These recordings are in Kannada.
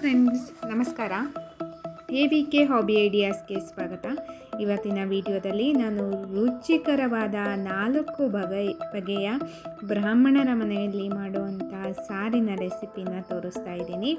ಫ್ರೆಂಡ್ಸ್ ನಮಸ್ಕಾರ. ಎ ವಿ ಕೆ ಹಾಬಿ ಐಡಿಯಾಸ್ಗೆ ಸ್ವಾಗತ. ಇವತ್ತಿನ ವಿಡಿಯೋದಲ್ಲಿ ನಾನು ರುಚಿಕರವಾದ ನಾಲ್ಕು ಬಗೆ, ಬಗೆಯ ಬ್ರಾಹ್ಮಣರ ಮನೆಯಲ್ಲಿ ಮಾಡುವಂಥ ಸಾರಿನ ರೆಸಿಪಿನ ತೋರಿಸ್ತಾ ಇದ್ದೀನಿ.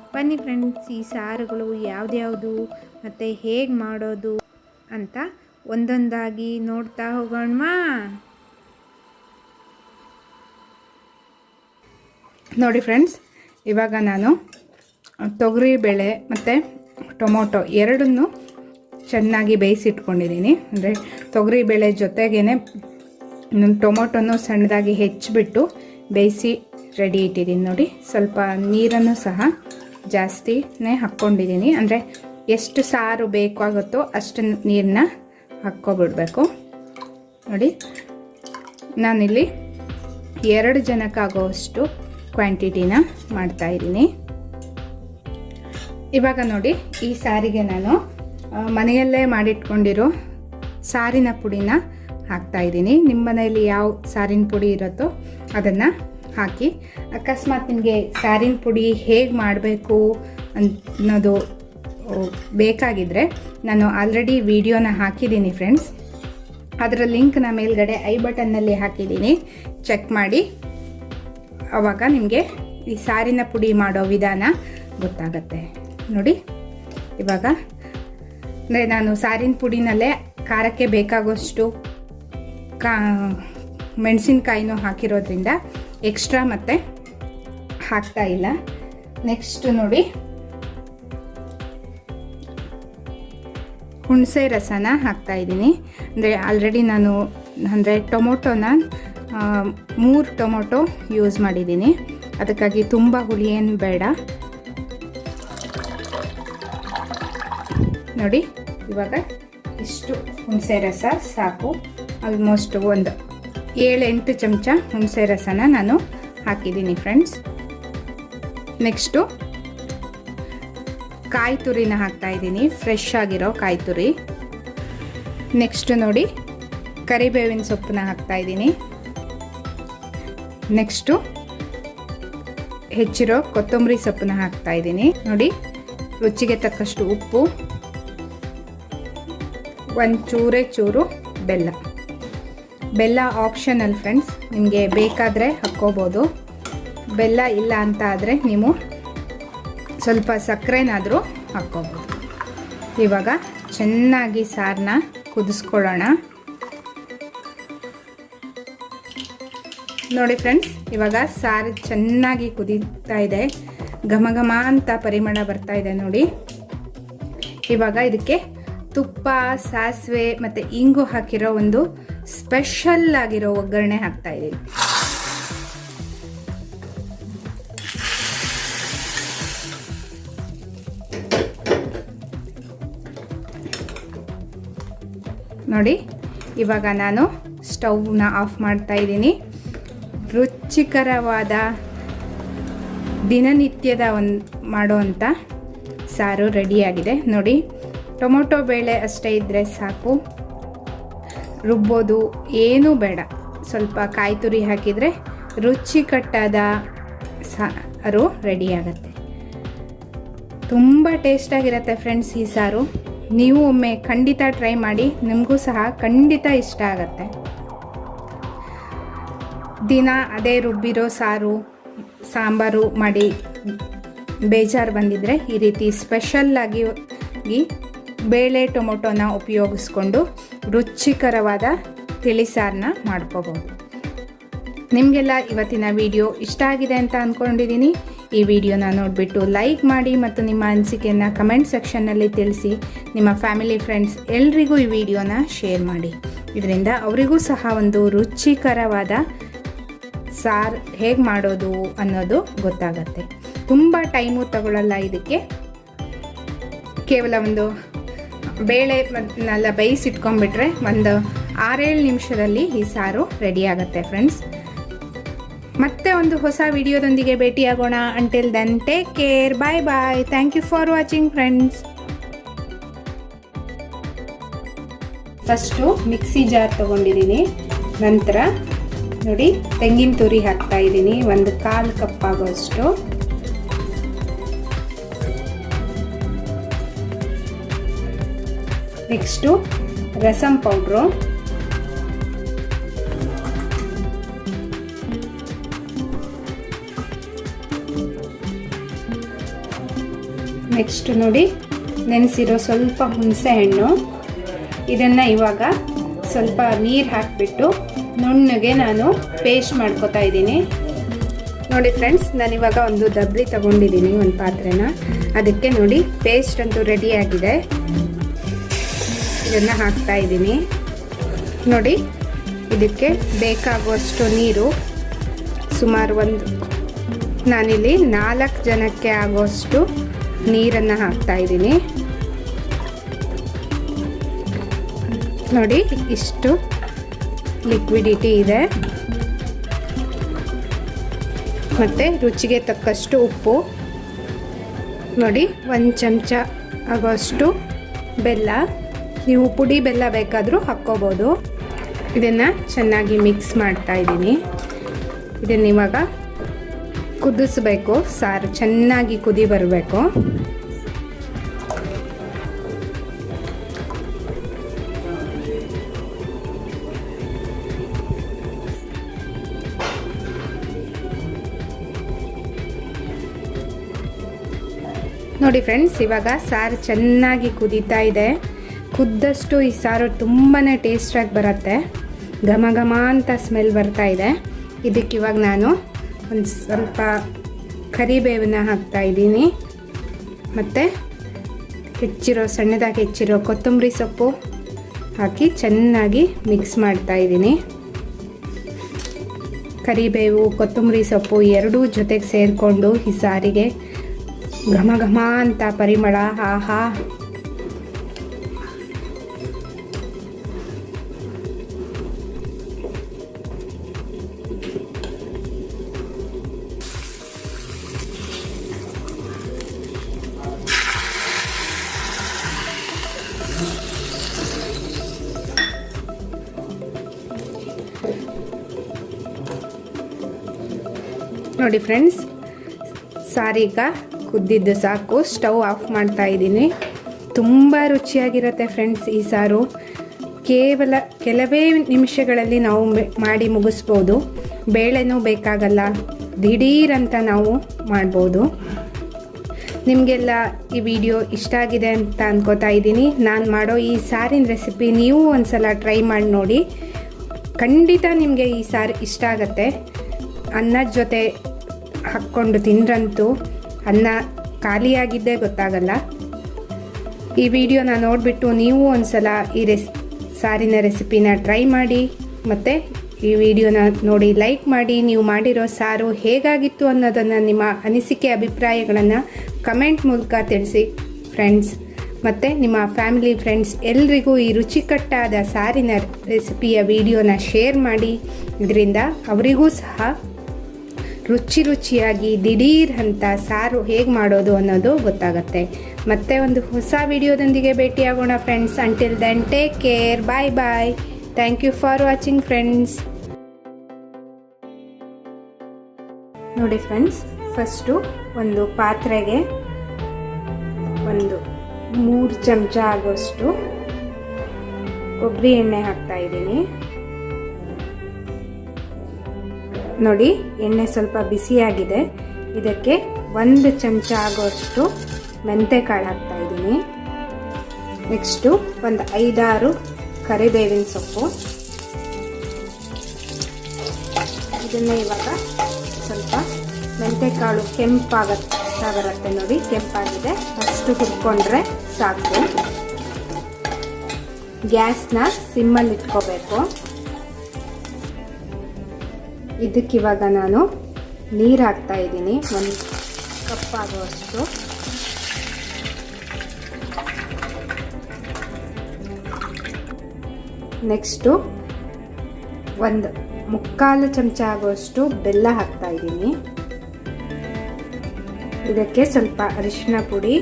ಬನ್ನಿ ಫ್ರೆಂಡ್ಸ್, ಈ ಸಾರುಗಳು ಯಾವ್ದ್ಯಾವುದು ಮತ್ತು ಹೇಗೆ ಮಾಡೋದು ಅಂತ ಒಂದೊಂದಾಗಿ ನೋಡ್ತಾ ಹೋಗೋಣವಾ? ನೋಡಿ ಫ್ರೆಂಡ್ಸ್, ಇವಾಗ ನಾನು ತೊಗರಿ ಬೇಳೆ ಮತ್ತು ಟೊಮೊಟೊ ಎರಡನ್ನೂ ಚೆನ್ನಾಗಿ ಬೇಯಿಸಿಟ್ಕೊಂಡಿದ್ದೀನಿ. ಅಂದರೆ ತೊಗರಿ ಬೇಳೆ ಜೊತೆಗೇ ಟೊಮೊಟೊನು ಸಣ್ಣದಾಗಿ ಹೆಚ್ಚಿಬಿಟ್ಟು ಬೇಯಿಸಿ ರೆಡಿ ಇಟ್ಟಿದ್ದೀನಿ ನೋಡಿ. ಸ್ವಲ್ಪ ನೀರನ್ನು ಸಹ ಜಾಸ್ತಿನೇ ಹಾಕ್ಕೊಂಡಿದ್ದೀನಿ ಅಂದರೆ ಎಷ್ಟು ಸಾರು ಬೇಕಾಗುತ್ತೋ ಅಷ್ಟು ನೀರನ್ನ ಹಾಕ್ಕೊಬಿಡ್ಬೇಕು. ನೋಡಿ, ನಾನಿಲ್ಲಿ ಎರಡು ಜನಕ್ಕಾಗೋವಷ್ಟು ಕ್ವಾಂಟಿಟಿನ ಮಾಡ್ತಾಯಿದ್ದೀನಿ ಇವಾಗ ನೋಡಿ, ಈ ಸಾರಿಗೆ ನಾನು ಮನೆಯಲ್ಲೇ ಮಾಡಿಟ್ಕೊಂಡಿರೋ ಸಾರಿನ ಪುಡಿನ ಹಾಕ್ತಾಯಿದ್ದೀನಿ ನಿಮ್ಮ ಮನೆಯಲ್ಲಿ ಯಾವ ಸಾರಿನ ಪುಡಿ ಇರುತ್ತೋ ಅದನ್ನು ಹಾಕಿ, ಅಕಸ್ಮಾತ್ ನಿಮಗೆ ಸ್ಯಾರಿನ ಪುಡಿ ಹೇಗೆ ಮಾಡಬೇಕು ಅನ್ನೋದು ಬೇಕಾಗಿದ್ದರೆ ನಾನು ಆಲ್ರೆಡಿ ವಿಡಿಯೋನ ಹಾಕಿದ್ದೀನಿ ಫ್ರೆಂಡ್ಸ್. ಅದರ ಲಿಂಕ್ನ ಮೇಲ್ಗಡೆ ಐ ಬಟನ್ನಲ್ಲಿ ಹಾಕಿದ್ದೀನಿ. ಚೆಕ್ ಮಾಡಿ. ಆವಾಗ ನಿಮಗೆ ಈ ಸಾರಿನ ಪುಡಿ ಮಾಡೋ ವಿಧಾನ ಗೊತ್ತಾಗತ್ತೆ. ನೋಡಿ, ಇವಾಗ, ಅಂದರೆ ನಾನು ಸಾರಿನ ಪುಡಿನಲ್ಲೇ ಖಾರಕ್ಕೆ ಬೇಕಾಗೋಷ್ಟು ಕಾ, ಮೆಣಸಿನ್ಕಾಯಿನೂ ಹಾಕಿರೋದ್ರಿಂದ ಎಕ್ಸ್ಟ್ರಾ ಮತ್ತೆ ಹಾಕ್ತಾ ಇಲ್ಲ. ನೆಕ್ಸ್ಟ್ ನೋಡಿ. ಹುಣಸೆ ರಸನ ಹಾಕ್ತಾ ಇದ್ದೀನಿ. ಅಂದರೆ ಆಲ್ರೆಡಿ ನಾನು ಅಂದರೆ ಟೊಮೊಟೊನ ಮೂರು ಟೊಮೊಟೊ ಯೂಸ್ ಮಾಡಿದ್ದೀನಿ. ಅದಕ್ಕಾಗಿ ತುಂಬ ಹುಳಿ ಏನು ಬೇಡ. ನೋಡಿ, ಇವಾಗ ಇಷ್ಟು ಹುಣಸೆ ರಸ ಸಾಕು. ಆಲ್ಮೋಸ್ಟ್ ಒಂದು ಏಳೆಂಟು ಚಮಚ ಹುಣಸೆ ರಸನ ನಾನು ಹಾಕಿದ್ದೀನಿ ಫ್ರೆಂಡ್ಸ್ ನೆಕ್ಸ್ಟು ಕಾಯಿ ತುರಿನ ಹಾಕ್ತಾ ಇದ್ದೀನಿ ಫ್ರೆಶ್ ಆಗಿರೋ ಕಾಯಿ ತುರಿ. ನೆಕ್ಸ್ಟ್ ನೋಡಿ, ಕರಿಬೇವಿನ ಸೊಪ್ಪನ್ನ ಹಾಕ್ತಾ ಇದ್ದೀನಿ. ನೆಕ್ಸ್ಟು ಹೆಚ್ಚಿರೋ ಕೊತ್ತಂಬರಿ ಸೊಪ್ಪನ್ನ ಹಾಕ್ತಾ ಇದ್ದೀನಿ. ನೋಡಿ, ರುಚಿಗೆ ತಕ್ಕಷ್ಟು ಉಪ್ಪು ಒಂದು ಚೂರೇ ಚೂರು ಬೆಲ್ಲ. ಬೆಲ್ಲ ಆಪ್ಷನಲ್ ಫ್ರೆಂಡ್ಸ್ ನಿಮಗೆ ಬೇಕಾದರೆ ಹಾಕ್ಕೋಬೋದು. ಬೆಲ್ಲ ಇಲ್ಲ ಅಂತ ಆದರೆ ನೀವು ಸ್ವಲ್ಪ ಸಕ್ಕರೆನಾದರೂ ಹಾಕ್ಕೋಬೋದು. ಇವಾಗ ಚೆನ್ನಾಗಿ ಸಾರನ್ನ ಕುದಿಸ್ಕೊಳ್ಳೋಣ. ನೋಡಿ ಫ್ರೆಂಡ್ಸ್ ಇವಾಗ ಸಾರು ಚೆನ್ನಾಗಿ ಕುದೀತಾ ಇದೆ. ಘಮ ಘಮ ಅಂತ ಪರಿಮಳ ಬರ್ತಾ ಇದೆ ನೋಡಿ. ಇವಾಗ ಇದಕ್ಕೆ ತುಪ್ಪ, ಸಾಸಿವೆ ಮತ್ತು ಇಂಗು ಹಾಕಿರೋ ಒಂದು ಸ್ಪೆಷಲ್ ಆಗಿರೋ ಒಗ್ಗರಣೆ ಹಾಕ್ತಾ ಇದ್ದೀನಿ ನೋಡಿ, ಇವಾಗ ನಾನು ಸ್ಟವ್ನ ಆಫ್ ಮಾಡ್ತಾ ಇದ್ದೀನಿ ರುಚಿಕರವಾದ ದಿನನಿತ್ಯದ ಒಂದು ಮಾಡುವಂಥ ಸಾರು ರೆಡಿಯಾಗಿದೆ ನೋಡಿ ಟೊಮೊಟೊ ಬೇಳೆ ಅಷ್ಟೇ ಇದ್ದರೆ ಸಾಕು. ರುಬ್ಬೋದು ಏನೂ ಬೇಡ. ಸ್ವಲ್ಪ ಕಾಯಿ ತುರಿ ಹಾಕಿದರೆ ರುಚಿಕಟ್ಟಾದ ಸಾರು ರೆಡಿಯಾಗತ್ತೆ ತುಂಬ ಟೇಸ್ಟಾಗಿರುತ್ತೆ ಫ್ರೆಂಡ್ಸ್ ಈ ಸಾರು. ನೀವು ಒಮ್ಮೆ ಖಂಡಿತ ಟ್ರೈ ಮಾಡಿ ನಿಮಗೂ ಸಹ ಖಂಡಿತ ಇಷ್ಟ ಆಗತ್ತೆ. ದಿನ ಅದೇ ರುಬ್ಬಿರೋ ಸಾರು, ಸಾಂಬಾರು ಮಾಡಿ ಬೇಜಾರು ಬಂದಿದ್ದರೆ ಈ ರೀತಿ ಸ್ಪೆಷಲ್ಲಾಗಿ ಬೇಳೆ ಟೊಮೊಟೊನ ಉಪಯೋಗಿಸ್ಕೊಂಡು ರುಚಿಕರವಾದ ತಿಳಿಸಾರನ್ನ ಮಾಡ್ಕೋಬೋದು. ನಿಮಗೆಲ್ಲ ಇವತ್ತಿನ ವಿಡಿಯೋ ಇಷ್ಟ ಆಗಿದೆ ಅಂತ ಅಂದ್ಕೊಂಡಿದ್ದೀನಿ ಈ ವಿಡಿಯೋನ ನೋಡಿಬಿಟ್ಟು ಲೈಕ್ ಮಾಡಿ ಮತ್ತು ನಿಮ್ಮ ಅನಿಸಿಕೆಯನ್ನು ಕಮೆಂಟ್ ಸೆಕ್ಷನ್ನಲ್ಲಿ ತಿಳಿಸಿ. ನಿಮ್ಮ ಫ್ಯಾಮಿಲಿ ಫ್ರೆಂಡ್ಸ್ ಎಲ್ರಿಗೂ ಈ ವಿಡಿಯೋನ ಶೇರ್ ಮಾಡಿ. ಇದರಿಂದ ಅವರಿಗೂ ಸಹ ಒಂದು ರುಚಿಕರವಾದ ಸಾರು ಹೇಗೆ ಮಾಡೋದು ಅನ್ನೋದು ಗೊತ್ತಾಗತ್ತೆ. ತುಂಬ ಟೈಮು ತಗೊಳ್ಳಲ್ಲ ಇದಕ್ಕೆ. ಕೇವಲ ಒಂದು ಬೇಳೆ ಮತ್ತೆಲ್ಲ ಬೇಯಿಸಿಟ್ಕೊಂಡ್ಬಿಟ್ರೆ ಒಂದು ಆರೇಳು ನಿಮಿಷದಲ್ಲಿ ಈ ಸಾರು ರೆಡಿ ಆಗುತ್ತೆ ಫ್ರೆಂಡ್ಸ್ ಮತ್ತೆ ಒಂದು ಹೊಸ ವಿಡಿಯೋದೊಂದಿಗೆ ಭೇಟಿಯಾಗೋಣ. Until then take care bye bye thank you for watching friends first mixie jar ತೊಗೊಂಡಿದ್ದೀನಿ. ನಂತರ ನೋಡಿ, ತೆಂಗಿನ ತುರಿ ಹಾಕ್ತಾ ಇದ್ದೀನಿ. ಒಂದು ಕಾಲು ಕಪ್ ಆಗೋಷ್ಟು. ನೆಕ್ಸ್ಟು ರಸಂ ಪೌಡ್ರು ನೆಕ್ಸ್ಟ್ ನೋಡಿ ನೆನೆಸಿರೋ ಸ್ವಲ್ಪ ಹುಣಸೆ ಹಣ್ಣು. ಇದನ್ನು ಇವಾಗ ಸ್ವಲ್ಪ ನೀರು ಹಾಕಿಬಿಟ್ಟು ನುಣ್ಣಗೆ ನಾನು ಪೇಸ್ಟ್ ಮಾಡ್ಕೋತಾ ಇದ್ದೀನಿ. ನೋಡಿ ಫ್ರೆಂಡ್ಸ್ ನಾನಿವಾಗ ಒಂದು ದಬ್ರಿ ತಗೊಂಡಿದ್ದೀನಿ ಒಂದು ಪಾತ್ರೆನ. ಅದಕ್ಕೆ ನೋಡಿ ಪೇಸ್ಟ್ ಅಂತೂ ರೆಡಿ ಆಗಿದೆ. ಇದನ್ನು ಹಾಕ್ತಾ ಇದ್ದೀನಿ. ನೋಡಿ, ಇದಕ್ಕೆ ಬೇಕಾಗುವಷ್ಟು ನೀರು ಸುಮಾರು ಒಂದು, ನಾನಿಲ್ಲಿ ನಾಲ್ಕು ಜನಕ್ಕೆ ಆಗುವಷ್ಟು ನೀರನ್ನು ಹಾಕ್ತಾ ಇದ್ದೀನಿ. ನೋಡಿ, ಇಷ್ಟು ಲಿಕ್ವಿಡಿಟಿ ಇದೆ. ಮತ್ತು ರುಚಿಗೆ ತಕ್ಕಷ್ಟು ಉಪ್ಪು. ನೋಡಿ, ಒಂದು ಚಮಚ ಆಗೋಷ್ಟು ಬೆಲ್ಲ. ನೀವು ಪುಡಿ ಬೆಲ್ಲ ಬೇಕಾದರೂ ಹಾಕ್ಕೋಬೋದು. ಇದನ್ನು ಚೆನ್ನಾಗಿ ಮಿಕ್ಸ್ ಮಾಡ್ತಾ ಇದ್ದೀನಿ. ಇದನ್ನು ಇವಾಗ ಕುದಿಸ್ಬೇಕು. ಸಾರು ಚೆನ್ನಾಗಿ ಕುದಿ ಬರಬೇಕು. ನೋಡಿ ಫ್ರೆಂಡ್ಸ್ ಇವಾಗ ಸಾರು ಚೆನ್ನಾಗಿ ಕುದೀತಾ ಇದೆ. ಕುದ್ದಷ್ಟು ಈ ಸಾರು ತುಂಬಾ ಟೇಸ್ಟಾಗಿ ಬರುತ್ತೆ. ಘಮ ಘಮ ಅಂತ ಸ್ಮೆಲ್ ಬರ್ತಾ ಇದೆ. ಇದಕ್ಕೆ ಇವಾಗ ನಾನು ಒಂದು ಸ್ವಲ್ಪ ಕರಿಬೇವನ್ನ ಹಾಕ್ತಾ ಇದ್ದೀನಿ. ಮತ್ತು ಹೆಚ್ಚಿರೋ, ಸಣ್ಣದಾಗಿ ಹೆಚ್ಚಿರೋ ಕೊತ್ತಂಬರಿ ಸೊಪ್ಪು ಹಾಕಿ ಚೆನ್ನಾಗಿ ಮಿಕ್ಸ್ ಮಾಡ್ತಾ ಇದ್ದೀನಿ. ಕರಿಬೇವು, ಕೊತ್ತಂಬರಿ ಸೊಪ್ಪು ಎರಡೂ ಜೊತೆಗೆ ಸೇರಿಕೊಂಡು ಈ ಸಾರಿಗೆ ಘಮ ಘಮ ಅಂತ ಪರಿಮಳ, ಆಹಾ. ನೋಡಿ ಫ್ರೆಂಡ್ಸ್ ಸಾರೀಗ ಕುದ್ದಿದ್ದು ಸಾಕು. ಸ್ಟವ್ ಆಫ್ ಮಾಡ್ತಾ ಇದ್ದೀನಿ. ತುಂಬ ರುಚಿಯಾಗಿರುತ್ತೆ ಫ್ರೆಂಡ್ಸ್ ಈ ಸಾರು. ಕೇವಲ ಕೆಲವೇ ನಿಮಿಷಗಳಲ್ಲಿ ನಾವು ಮಾಡಿ ಮುಗಿಸ್ಬೋದು. ಬೇಳೆನೂ ಬೇಕಾಗಲ್ಲ. ದಿಢೀರಂತ ನಾವು ಮಾಡ್ಬೋದು. ನಿಮಗೆಲ್ಲ ಈ ವಿಡಿಯೋ ಇಷ್ಟ ಆಗಿದೆ ಅಂತ ಅನ್ಕೋತಾ ಇದ್ದೀನಿ. ನಾನು ಮಾಡೋ ಈ ಸಾರಿನ ರೆಸಿಪಿ ನೀವು ಒಂದ್ಸಲ ಟ್ರೈ ಮಾಡಿ ನೋಡಿ. ಖಂಡಿತ ನಿಮಗೆ ಈ ಸಾರು ಇಷ್ಟ ಆಗುತ್ತೆ. ಅನ್ನದ ಜೊತೆ ಹಾಕ್ಕೊಂಡು ತಿಂದ್ರಂತೂ ಅನ್ನ ಖಾಲಿಯಾಗಿದ್ದೇ ಗೊತ್ತಾಗಲ್ಲ. ಈ ವಿಡಿಯೋನ ನೋಡಿಬಿಟ್ಟು ನೀವು ಒಂದ್ಸಲ ಈ ರೆಸ್, ಸಾರಿನ ರೆಸಿಪಿನ ಟ್ರೈ ಮಾಡಿ, ಮತ್ತು ಈ ವಿಡಿಯೋನ ನೋಡಿ ಲೈಕ್ ಮಾಡಿ. ನೀವು ಮಾಡಿರೋ ಸಾರು ಹೇಗಾಗಿತ್ತು ಅನ್ನೋದನ್ನು ನಿಮ್ಮ ಅನಿಸಿಕೆ ಅಭಿಪ್ರಾಯಗಳನ್ನು ಕಮೆಂಟ್ ಮೂಲಕ ತಿಳಿಸಿ ಫ್ರೆಂಡ್ಸ್. ಮತ್ತು ನಿಮ್ಮ ಫ್ಯಾಮಿಲಿ ಫ್ರೆಂಡ್ಸ್ ಎಲ್ರಿಗೂ ಈ ರುಚಿಕಟ್ಟಾದ ಸಾರಿನ ರೆಸಿಪಿಯ ವಿಡಿಯೋನ ಶೇರ್ ಮಾಡಿ. ಇದರಿಂದ ಅವರಿಗೂ ಸಹ ರುಚಿ ರುಚಿಯಾಗಿ ದಿಢೀರ್ ಅಂತ ಸಾರು ಹೇಗೆ ಮಾಡೋದು ಅನ್ನೋದು ಗೊತ್ತಾಗುತ್ತೆ. ಮತ್ತೆ ಒಂದು ಹೊಸ ವಿಡಿಯೋದೊಂದಿಗೆ ಭೇಟಿಯಾಗೋಣ friends until then take care bye bye thank you for watching friends ನೋಡಿ ಫ್ರೆಂಡ್ಸ್ ಫಸ್ಟು ಒಂದು ಪಾತ್ರೆಗೆ ಒಂದು ಮೂರು ಚಮಚ ಆಗೋಷ್ಟು ಕೊಬ್ಬರಿ ಎಣ್ಣೆ ಹಾಕ್ತಾ ಇದ್ದೀನಿ. ನೋಡಿ, ಎಣ್ಣೆ ಸ್ವಲ್ಪ ಬಿಸಿಯಾಗಿದೆ. ಇದಕ್ಕೆ ಒಂದು ಚಮಚ ಆಗೋಷ್ಟು ಮೆಂತೆಕಾಳು ಹಾಕ್ತಾ ಇದ್ದೀನಿ. ನೆಕ್ಸ್ಟು ಒಂದು ಐದಾರು ಕರಿಬೇವಿನ ಸೊಪ್ಪು. ಇದನ್ನು ಇವಾಗ ಸ್ವಲ್ಪ ಮೆಂತೆಕಾಳು ಕೆಂಪಾಗತ್ತಾ ಬರುತ್ತೆ ನೋಡಿ, ಕೆಂಪಾಗಿದೆ. ಅಷ್ಟು ಹುರ್ಕೊಂಡ್ರೆ ಸಾಕು. ಗ್ಯಾಸ್ನ ಸಿಮ್ಮಲ್ಲಿ ಇಟ್ಕೋಬೇಕು. ಇದಕ್ಕಿವಾಗ ನಾನು ನೀರು ಹಾಕ್ತಾ ಇದ್ದೀನಿ. ಒಂದು ಕಪ್ ಆಗುವಷ್ಟು ನೆಕ್ಸ್ಟು ಒಂದು ಮುಕ್ಕಾಲು ಚಮಚ ಆಗುವಷ್ಟು ಬೆಲ್ಲ ಹಾಕ್ತಾ ಇದ್ದೀನಿ. ಇದಕ್ಕೆ ಸ್ವಲ್ಪ ಅರಿಶಿನ ಪುಡಿ.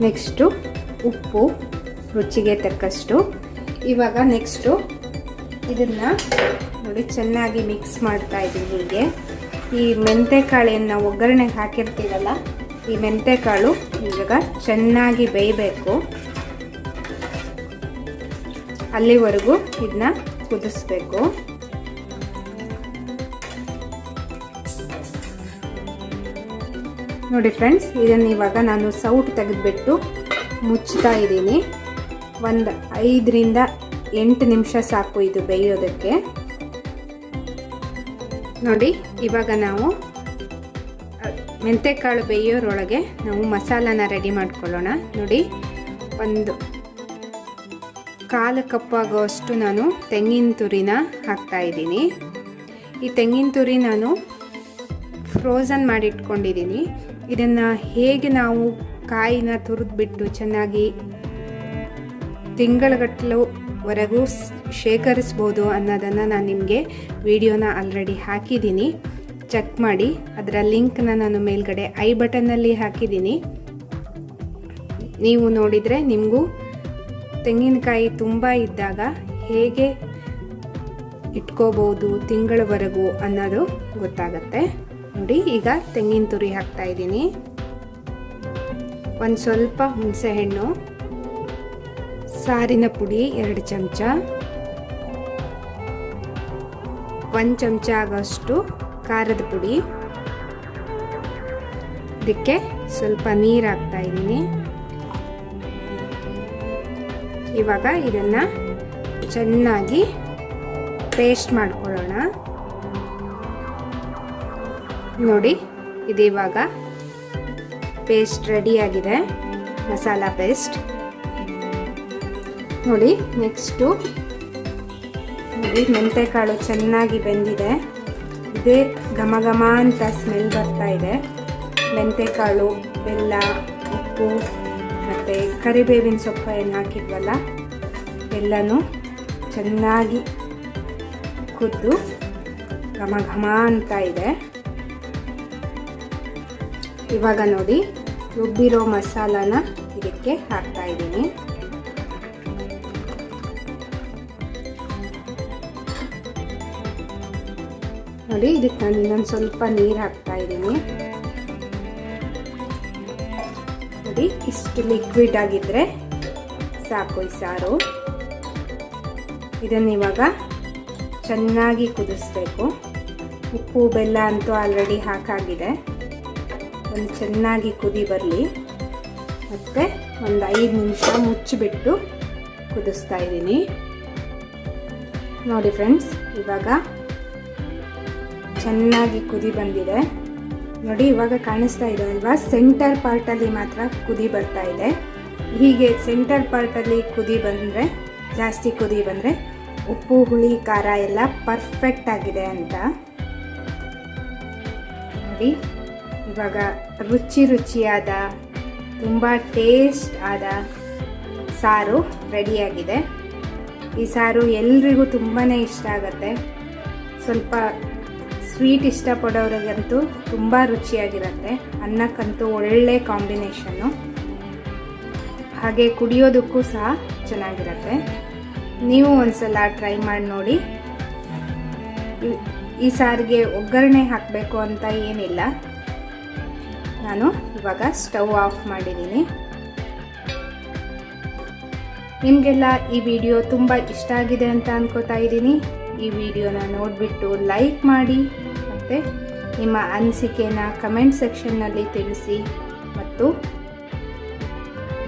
ನೆಕ್ಸ್ಟು ಉಪ್ಪು, ರುಚಿಗೆ ತಕ್ಕಷ್ಟು. ಇವಾಗ ನೆಕ್ಸ್ಟು ಇದನ್ನು ನೋಡಿ ಚೆನ್ನಾಗಿ ಮಿಕ್ಸ್ ಮಾಡ್ತಾ ಇದ್ದೀನಿ ಹೀಗೆ. ಈ ಮೆಂತೆಕಾಳೇನು ನಾವು ಒಗ್ಗರಣೆಗೆ ಹಾಕಿರ್ತೀವಲ್ಲ ಈ ಮೆಂತೆಕಾಳು ಇವಾಗ ಚೆನ್ನಾಗಿ ಬೇಯಬೇಕು. ಅಲ್ಲಿವರೆಗೂ ಇದನ್ನ ಕುದಿಸ್ಬೇಕು. ನೋಡಿ ಫ್ರೆಂಡ್ಸ್ ಇದನ್ನು ಇವಾಗ ನಾನು ಸೌಟ್ ತೆಗೆದುಬಿಟ್ಟು ಮುಚ್ತಾ ಇದ್ದೀನಿ. ಒಂದು ಐದರಿಂದ ಎಂಟು ನಿಮಿಷ ಸಾಕು ಇದು ಬೇಯೋದಕ್ಕೆ. ನೋಡಿ, ಇವಾಗ ನಾವು ಮೆಂತೆಕಾಳು ಬೇಯೋರೊಳಗೆ ನಾವು ಮಸಾಲಾನ ರೆಡಿ ಮಾಡ್ಕೊಳ್ಳೋಣ. ನೋಡಿ, ಒಂದು ಕಾಲು ಕಪ್ಪಾಗುವಷ್ಟು ನಾನು ತೆಂಗಿನ ತುರಿನ ಹಾಕ್ತಾ ಇದ್ದೀನಿ. ಈ ತೆಂಗಿನ ತುರಿ ನಾನು ಫ್ರೋಝನ್ ಮಾಡಿಟ್ಕೊಂಡಿದ್ದೀನಿ. ಇದನ್ನು ಹೇಗೆ ನಾವು ಕಾಯಿನ ತುರಿದ್ಬಿಟ್ಟು ಚೆನ್ನಾಗಿ ತಿಂಗಳಗಟ್ಟಲುವರೆಗೂ ಶೇಖರಿಸ್ಬೋದು ಅನ್ನೋದನ್ನು ನಾನು ನಿಮಗೆ ವಿಡಿಯೋನ ಆಲ್ರೆಡಿ ಹಾಕಿದ್ದೀನಿ. ಚೆಕ್ ಮಾಡಿ. ಅದರ ಲಿಂಕ್ನ ನಾನು ಮೇಲ್ಗಡೆ ಐ ಬಟನ್ನಲ್ಲಿ ಹಾಕಿದ್ದೀನಿ. ನೀವು ನೋಡಿದರೆ ನಿಮಗೂ ತೆಂಗಿನಕಾಯಿ ತುಂಬ ಇದ್ದಾಗ ಹೇಗೆ ಇಟ್ಕೋಬೋದು ತಿಂಗಳವರೆಗೂ ಅನ್ನೋದು ಗೊತ್ತಾಗತ್ತೆ. ನೋಡಿ, ಈಗ ತೆಂಗಿನ ತುರಿ ಹಾಕ್ತಾ ಇದ್ದೀನಿ. ಒಂದು ಸ್ವಲ್ಪ ಹುಣಸೆ ಹಣ್ಣು ಸಾರಿನ ಪುಡಿ ಎರಡು ಚಮಚ. ಒಂದು ಚಮಚ ಆಗೋಷ್ಟು ಖಾರದ ಪುಡಿ. ಇದಕ್ಕೆ ಸ್ವಲ್ಪ ನೀರು ಹಾಕ್ತಾ ಇದ್ದೀನಿ. ಇವಾಗ ಇದನ್ನು ಚೆನ್ನಾಗಿ ಪೇಸ್ಟ್ ಮಾಡ್ಕೊಳ್ಳೋಣ. ನೋಡಿ, ಇದು ಇವಾಗ ಪೇಸ್ಟ್ ರೆಡಿಯಾಗಿದೆ ಮಸಾಲ ಪೇಸ್ಟ್. ನೋಡಿ ನೆಕ್ಸ್ಟು ನೋಡಿ, ಮೆಂತೆಕಾಳು ಚೆನ್ನಾಗಿ ಬೆಂದಿದೆ. ಇದೇ ಘಮ ಘಮ ಅಂತ ಸ್ಮೆಲ್ ಬರ್ತಾ ಇದೆ. ಮೆಂತೆಕಾಳು, ಬೆಲ್ಲ, ಉಪ್ಪು, ಮತ್ತು ಕರಿಬೇವಿನ ಸೊಪ್ಪು ಏನು ಹಾಕಿದ್ವಲ್ಲ, ಎಲ್ಲನೂ ಚೆನ್ನಾಗಿ ಕುದ್ದು ಘಮ ಘಮ ಅಂತ ಇದೆ. ಇವಾಗ ನೋಡಿ, ರುಬ್ಬಿರೋ ಮಸಾಲಾನ ಇದಕ್ಕೆ ಹಾಕ್ತಾ ಇದ್ದೀನಿ. ನೋಡಿ, ಇದಕ್ಕೆ ನಾನು ಇನ್ನೊಂದು ಸ್ವಲ್ಪ ನೀರು ಹಾಕ್ತಾ ಇದ್ದೀನಿ. ನೋಡಿ, ಇಷ್ಟು ಲಿಕ್ವಿಡ್ ಆಗಿದ್ರೆ ಸಾಕು ಈ ಸಾರು. ಇದನ್ನು ಇವಾಗ ಚೆನ್ನಾಗಿ ಕುದಿಸ್ಬೇಕು. ಉಪ್ಪು, ಬೆಲ್ಲ ಅಂತೂ ಆಲ್ರೆಡಿ ಹಾಕಾಗಿದೆ. ಒಂದು ಚೆನ್ನಾಗಿ ಕುದಿ ಬರಲಿ. ಮತ್ತು ಒಂದು ಐದು ನಿಮಿಷ ಮುಚ್ಚಿಬಿಟ್ಟು ಕುದಿಸ್ತಾ ಇದ್ದೀನಿ. ನೋಡಿ ಫ್ರೆಂಡ್ಸ್ ಇವಾಗ ಚೆನ್ನಾಗಿ ಕುದಿ ಬಂದಿದೆ. ನೋಡಿ, ಇವಾಗ ಕಾಣಿಸ್ತಾ ಇದೆ ಅಲ್ವಾ? ಸೆಂಟರ್ ಪಾರ್ಟಲ್ಲಿ ಮಾತ್ರ ಕುದಿ ಬರ್ತಾ ಇದೆ. ಹೀಗೆ ಸೆಂಟರ್ ಪಾರ್ಟಲ್ಲಿ ಕುದಿ ಬಂದರೆ, ಜಾಸ್ತಿ ಕುದಿ ಬಂದರೆ ಉಪ್ಪು, ಹುಳಿ, ಖಾರ ಎಲ್ಲ ಪರ್ಫೆಕ್ಟ್ ಆಗಿದೆ ಅಂತ. ನೋಡಿ, ಇವಾಗ ರುಚಿ ರುಚಿಯಾದ, ತುಂಬ ಟೇಸ್ಟ್ ಆದ ಸಾರು ರೆಡಿಯಾಗಿದೆ. ಈ ಸಾರು ಎಲ್ರಿಗೂ ತುಂಬಾ ಇಷ್ಟ ಆಗುತ್ತೆ. ಸ್ವಲ್ಪ ಸ್ವೀಟ್ ಇಷ್ಟಪಡೋರಿಗಂತೂ ತುಂಬ ರುಚಿಯಾಗಿರುತ್ತೆ. ಅನ್ನಕ್ಕಂತೂ ಒಳ್ಳೆ ಕಾಂಬಿನೇಷನ್ನು. ಹಾಗೆ ಕುಡಿಯೋದಕ್ಕೂ ಸಹ ಚೆನ್ನಾಗಿರುತ್ತೆ. ನೀವು ಒಂದ್ಸಲ ಟ್ರೈ ಮಾಡಿ ನೋಡಿ. ಈ ಸಾರಿಗೆ ಒಗ್ಗರಣೆ ಹಾಕಬೇಕು ಅಂತ ಏನಿಲ್ಲ. ನಾನು ಇವಾಗ ಸ್ಟವ್ ಆಫ್ ಮಾಡಿದ್ದೀನಿ. ನಿಮಗೆಲ್ಲ ಈ ವಿಡಿಯೋ ತುಂಬ ಇಷ್ಟ ಆಗಿದೆ ಅಂತ ಅನ್ಕೋತಾ ಇದ್ದೀನಿ. ಈ ವಿಡಿಯೋನ ನೋಡಿಬಿಟ್ಟು ಲೈಕ್ ಮಾಡಿ. ಮತ್ತು ನಿಮ್ಮ ಅನಿಸಿಕೆನ ಕಮೆಂಟ್ ಸೆಕ್ಷನ್ನಲ್ಲಿ ತಿಳಿಸಿ ಮತ್ತು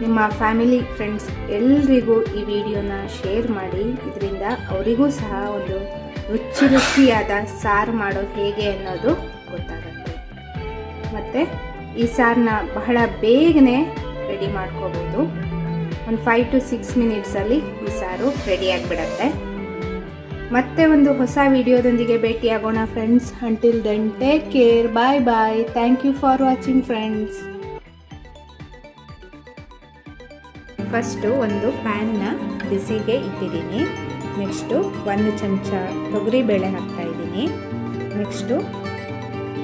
ನಿಮ್ಮ ಫ್ಯಾಮಿಲಿ ಫ್ರೆಂಡ್ಸ್ ಎಲ್ರಿಗೂ ಈ ವಿಡಿಯೋನ ಶೇರ್ ಮಾಡಿ. ಇದರಿಂದ ಅವರಿಗೂ ಸಹ ಒಂದು ರುಚಿ ರುಚಿಯಾದ ಸಾರು ಮಾಡೋದು ಹೇಗೆ ಅನ್ನೋದು ಗೊತ್ತಾಗುತ್ತೆ. ಮತ್ತು ಈ ಸಾರನ್ನ ಬಹಳ ಬೇಗನೆ ರೆಡಿ ಮಾಡ್ಕೋಬೋದು. ಒಂದು ಫೈವ್ ಟು ಸಿಕ್ಸ್ ಮಿನಿಟ್ಸಲ್ಲಿ ಈ ಸಾರು ರೆಡಿ ಆಗಿಬಿಡತ್ತೆ. ಮತ್ತೆ ಒಂದು ಹೊಸ ವಿಡಿಯೋದೊಂದಿಗೆ ಭೇಟಿಯಾಗೋಣ friends until then take care bye bye thank you for watching friends first ಒಂದು ಪ್ಯಾನ್ನ ಬಿಸಿಗೆ ಇಟ್ಟಿದ್ದೀನಿ. ನೆಕ್ಸ್ಟು ಒಂದು ಚಮಚ ತೊಗರಿಬೇಳೆ ಹಾಕ್ತಾಯಿದ್ದೀನಿ ನೆಕ್ಸ್ಟು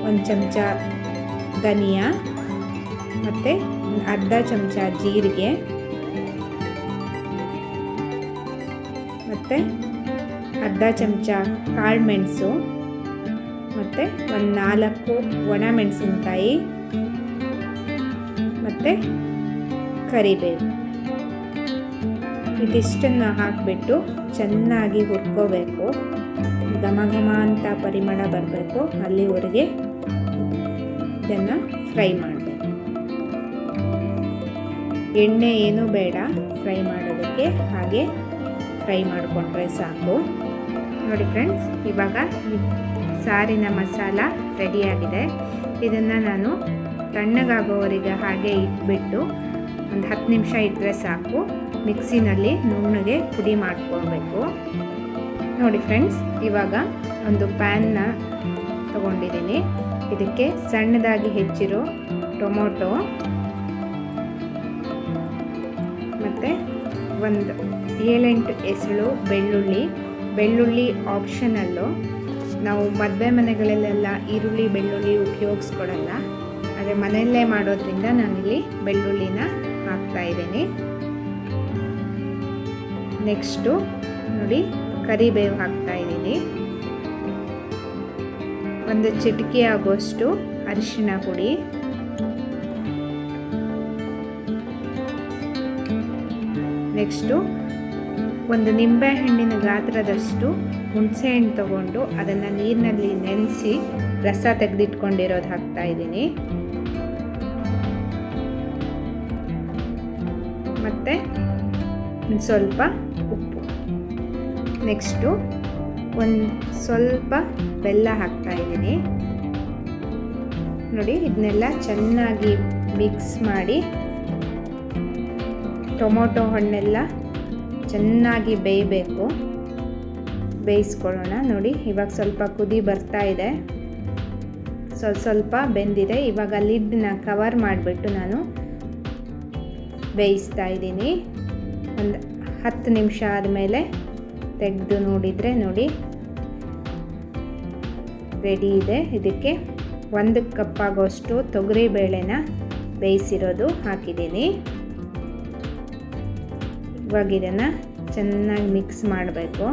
ಒಂದು ಚಮಚ ಧನಿಯಾ. ಮತ್ತು ಅರ್ಧ ಚಮಚ ಜೀರಿಗೆ. ಮತ್ತು ಅರ್ಧ ಚಮಚ ಕಾಳು ಮೆಣಸು ಮತ್ತು ಒಂದು ನಾಲ್ಕು ಒಣ ಮೆಣಸಿನ್ಕಾಯಿ ಮತ್ತು ಕರಿಬೇವು. ಇದಿಷ್ಟನ್ನು ಹಾಕಿಬಿಟ್ಟು ಚೆನ್ನಾಗಿ ಹುರ್ಕೋಬೇಕು. ಘಮ ಘಮ ಅಂತ ಪರಿಮಳ ಬರಬೇಕು. ಅಲ್ಲಿವರೆಗೆ ಇದನ್ನು ಫ್ರೈ ಮಾಡಬೇಕು. ಎಣ್ಣೆ ಏನೂ ಬೇಡ. ಫ್ರೈ ಮಾಡೋದಕ್ಕೆ ಹಾಗೆ ಫ್ರೈ ಮಾಡಿಕೊಂಡ್ರೆ ಸಾಕು. ನೋಡಿ ಫ್ರೆಂಡ್ಸ್, ಇವಾಗ ಈ ಸಾರಿನ ಮಸಾಲ ರೆಡಿಯಾಗಿದೆ. ಇದನ್ನು ನಾನು ತಣ್ಣಗಾಗೋವರೆಗೆ ಹಾಗೆ ಇಟ್ಬಿಟ್ಟು ಒಂದು ಹತ್ತು ನಿಮಿಷ ಇಟ್ಟರೆ ಸಾಕು. ಮಿಕ್ಸಿನಲ್ಲಿ ನುಣ್ಣಗೆ ಪುಡಿ ಮಾಡ್ಕೊಳ್ಬೇಕು. ನೋಡಿ ಫ್ರೆಂಡ್ಸ್, ಇವಾಗ ಒಂದು ಪ್ಯಾನ್ನ ತಗೊಂಡಿದ್ದೀನಿ. ಇದಕ್ಕೆ ಸಣ್ಣದಾಗಿ ಹೆಚ್ಚಿರೋ ಟೊಮೊಟೊ, ಮತ್ತು ಒಂದು ಏಳೆಂಟು ಎಸಳು ಬೆಳ್ಳುಳ್ಳಿ ಬೆಳ್ಳುಳ್ಳಿ ಆಪ್ಷನಲ್ಲು ನಾವು ಮದುವೆ ಮನೆಗಳಲ್ಲೆಲ್ಲ ಈರುಳ್ಳಿ, ಬೆಳ್ಳುಳ್ಳಿ ಉಪಯೋಗಿಸ್ಕೊಡಲ್ಲ. ಆದರೆ ಮನೆಯಲ್ಲೇ ಮಾಡೋದ್ರಿಂದ ನಾನಿಲ್ಲಿ ಬೆಳ್ಳುಳ್ಳಿನ ಹಾಕ್ತಾಯಿದ್ದೀನಿ ನೆಕ್ಸ್ಟು ನೋಡಿ ಕರಿಬೇವು ಹಾಕ್ತಾ ಇದ್ದೀನಿ. ಒಂದು ಚಿಟಿಕೆ ಆಗೋಷ್ಟು ಅರಿಶಿಣ ಪುಡಿ. ನೆಕ್ಸ್ಟು ಒಂದು ನಿಂಬೆಹಣ್ಣಿನ ಗಾತ್ರದಷ್ಟು ಹುಣಸೆಹಣ್ಣು ತಗೊಂಡು ಅದನ್ನು ನೀರಿನಲ್ಲಿ ನೆನೆಸಿ ರಸ ತೆಗೆದಿಟ್ಕೊಂಡಿರೋದು ಹಾಕ್ತಾ ಇದ್ದೀನಿ. ಮತ್ತು ಸ್ವಲ್ಪ ಉಪ್ಪು. ನೆಕ್ಸ್ಟು ಒಂದು ಸ್ವಲ್ಪ ಬೆಲ್ಲ ಹಾಕ್ತಾ ಇದ್ದೀನಿ. ನೋಡಿ ಇದನ್ನೆಲ್ಲ ಚೆನ್ನಾಗಿ ಮಿಕ್ಸ್ ಮಾಡಿ ಟೊಮೊಟೊ ಹಣ್ಣೆಲ್ಲ ಚೆನ್ನಾಗಿ ಬೇಯಬೇಕು. ಬೇಯಿಸ್ಕೊಳ್ಳೋಣ. ನೋಡಿ, ಇವಾಗ ಸ್ವಲ್ಪ ಕುದಿ ಬರ್ತಾ ಇದೆ. ಸ್ವಲ್ಪ ಸ್ವಲ್ಪ ಬೆಂದಿದೆ. ಇವಾಗ ಲಿಡ್ನ ಕವರ್ ಮಾಡಿಬಿಟ್ಟು ನಾನು ಬೇಯಿಸ್ತಾ ಇದ್ದೀನಿ. ಒಂದು ಹತ್ತು ನಿಮಿಷ ಆದಮೇಲೆ ತೆಗೆದು ನೋಡಿದರೆ ನೋಡಿ ರೆಡಿ ಇದೆ. ಇದಕ್ಕೆ ಒಂದು ಕಪ್ಪಾಗೋಷ್ಟು ತೊಗರಿ ಬೇಳೆನ ಬೇಯಿಸಿರೋದು ಹಾಕಿದ್ದೀನಿ. ಇವಾಗ ಇದನ್ನು ಚೆನ್ನಾಗಿ ಮಿಕ್ಸ್ ಮಾಡಬೇಕು.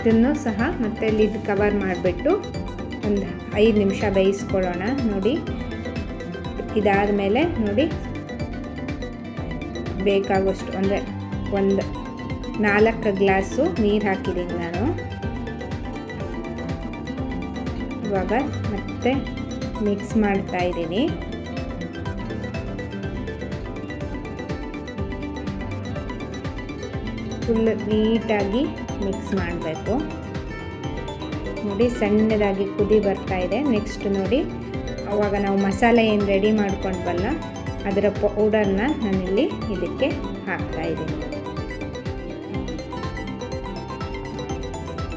ಇದನ್ನು ಸಹ ಮತ್ತೆ ಲಿಡ್ ಕವರ್ ಮಾಡಿಬಿಟ್ಟು ಒಂದು ಐದು ನಿಮಿಷ ಬೇಯಿಸ್ಕೊಳ್ಳೋಣ, ನೋಡಿ. ಇದಾದ ಮೇಲೆ ನೋಡಿ. ಬೇಕಾಗುವಷ್ಟು, ಅಂದರೆ ಒಂದು ನಾಲ್ಕು ಗ್ಲಾಸು ನೀರು ಹಾಕಿದ್ದೀನಿ ನಾನು. ಇವಾಗ ಮತ್ತೆ ಮಿಕ್ಸ್ ಮಾಡ್ತಾ ಇದ್ದೀನಿ. ಫುಲ್ ನೀಟಾಗಿ ಮಿಕ್ಸ್ ಮಾಡಬೇಕು. ನೋಡಿ, ಸಣ್ಣದಾಗಿ ಕುದಿ ಬರ್ತಾ ಇದೆ. ನೆಕ್ಸ್ಟ್ ನೋಡಿ, ಅವಾಗ ನಾವು ಮಸಾಲೆ ಏನು ರೆಡಿ ಮಾಡ್ಕೊಂಡ್ವಲ್ಲ, ಅದರ ಪೌಡರ್ನ ನಾನಿಲ್ಲಿ ಇದಕ್ಕೆ ಹಾಕ್ತಾ ಇದ್ದೀನಿ.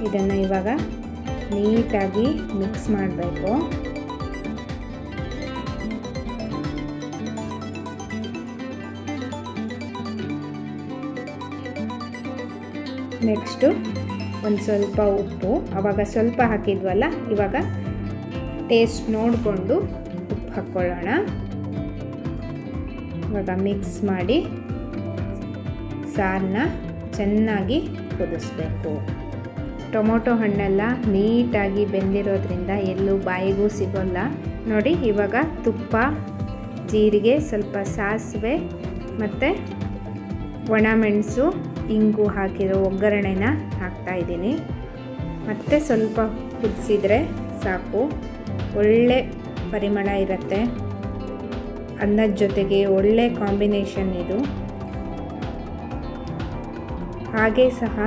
ಇದನ್ನು ಇವಾಗ ನೀಟಾಗಿ ಮಿಕ್ಸ್ ಮಾಡಬೇಕು. ನೆಕ್ಸ್ಟು ಒಂದು ಸ್ವಲ್ಪ ಉಪ್ಪು. ಆವಾಗ ಸ್ವಲ್ಪ ಹಾಕಿದ್ವಲ್ಲ, ಇವಾಗ ಟೇಸ್ಟ್ ನೋಡಿಕೊಂಡು ಉಪ್ಪು ಹಾಕ್ಕೊಳ್ಳೋಣ. ಇವಾಗ ಮಿಕ್ಸ್ ಮಾಡಿ ಸಾರನ್ನ ಚೆನ್ನಾಗಿ ಕುದಿಸ್ಬೇಕು. ಟೊಮೊಟೊ ಹಣ್ಣೆಲ್ಲ ನೀಟಾಗಿ ಬೆಂದಿರೋದ್ರಿಂದ ಎಲ್ಲೂ ಬಾಯಿಗೂ ಸಿಗೋಲ್ಲ. ನೋಡಿ, ಇವಾಗ ತುಪ್ಪ, ಜೀರಿಗೆ, ಸ್ವಲ್ಪ ಸಾಸಿವೆ ಮತ್ತು ಒಣಮೆಣಸು ಇಂಗು ಹಾಕಿರೋ ಒಗ್ಗರಣೆನ ಹಾಕ್ತಾಯಿದ್ದೀನಿ ಮತ್ತು ಸ್ವಲ್ಪ ಕುದಿಸಿದರೆ ಸಾಕು. ಒಳ್ಳೆ ಪರಿಮಳ ಇರುತ್ತೆ. ಅನ್ನದ ಜೊತೆಗೆ ಒಳ್ಳೆ ಕಾಂಬಿನೇಷನ್ ಇದು. ಹಾಗೆ ಸಹ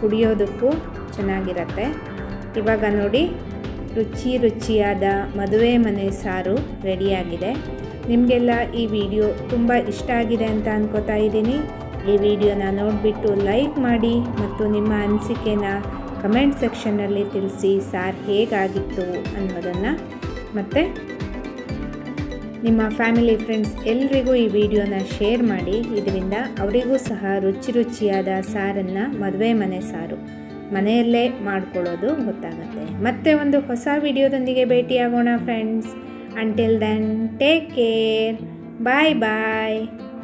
ಕುಡಿಯೋದಕ್ಕೂ ಚೆನ್ನಾಗಿರುತ್ತೆ. ಇವಾಗ ನೋಡಿ, ರುಚಿ ರುಚಿಯಾದ ಮದುವೆ ಮನೆ ಸಾರು ರೆಡಿಯಾಗಿದೆ. ನಿಮಗೆಲ್ಲ ಈ ವಿಡಿಯೋ ತುಂಬ ಇಷ್ಟ ಆಗಿದೆ ಅಂತ ಅನ್ಕೋತಾ ಇದ್ದೀನಿ. ಈ ವಿಡಿಯೋನ ನೋಡಿಬಿಟ್ಟು ಲೈಕ್ ಮಾಡಿ ಮತ್ತು ನಿಮ್ಮ ಅನಿಸಿಕೆನ ಕಮೆಂಟ್ ಸೆಕ್ಷನ್ನಲ್ಲಿ ತಿಳಿಸಿ ಸಾರ್ ಹೇಗಾಗಿತ್ತು ಅನ್ನೋದನ್ನು. ಮತ್ತು ನಿಮ್ಮ ಫ್ಯಾಮಿಲಿ ಫ್ರೆಂಡ್ಸ್ ಎಲ್ರಿಗೂ ಈ ವಿಡಿಯೋನ ಶೇರ್ ಮಾಡಿ, ಇದರಿಂದ ಅವರಿಗೂ ಸಹ ರುಚಿ ರುಚಿಯಾದ ಸಾರನ್ನು ಮದುವೆ ಮನೆ ಸಾರು ಮನೆಯಲ್ಲೇ ಮಾಡ್ಕೊಳ್ಳೋದು ಗೊತ್ತಾಗುತ್ತೆ. ಮತ್ತೆ ಒಂದು ಹೊಸ ವಿಡಿಯೋದೊಂದಿಗೆ ಭೇಟಿಯಾಗೋಣ friends. Until then take care bye bye